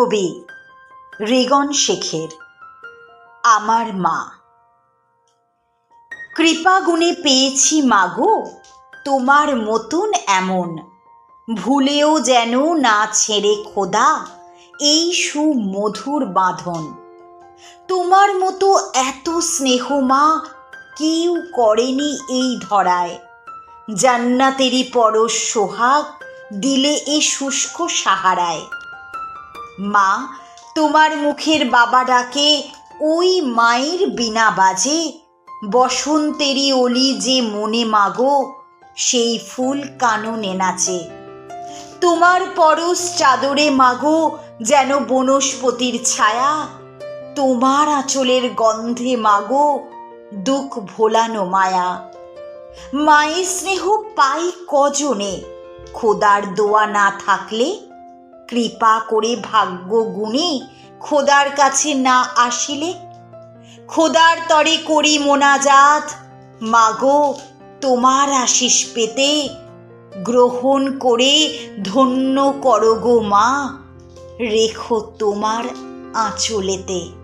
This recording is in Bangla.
কবি রেগন শেখের, আমার মা। কৃপা গুণে পেয়েছি মাগো, তোমার মতন এমন। ভুলেও যেন না ছেড়ে খোদা এই সুমধুর বাঁধন। তোমার মতো এত স্নেহ মা কেউ করেনি এই ধরায়। জান্নাতেরই পরশ সোহাগ দিলে এ শুষ্ক সাহারায়। মা, তোমার মুখের বাবা ডাকে, ওই মায়ের বিনা বাজে। বসন্তেরই অলি যে মনে মাগো, সেই ফুল কাননে নাচে। তোমার পরশ চাদরে মাগো যেন বনস্পতির ছায়া। তোমার আঁচলের গন্ধে মাগো দুঃখ ভোলানো মায়া। মায়ের স্নেহ পাই কজনে, খোদার দোয়া না থাকলে কৃপা করে ভাগ্য গুণে খোদার কাছে না আসিলে? খোদার তরে করি মোনাজাত। মাগো, তোমার আশিস পেতে গ্রহণ করে ধন্য করগো মা। রেখো তোমার আঁচলেতে।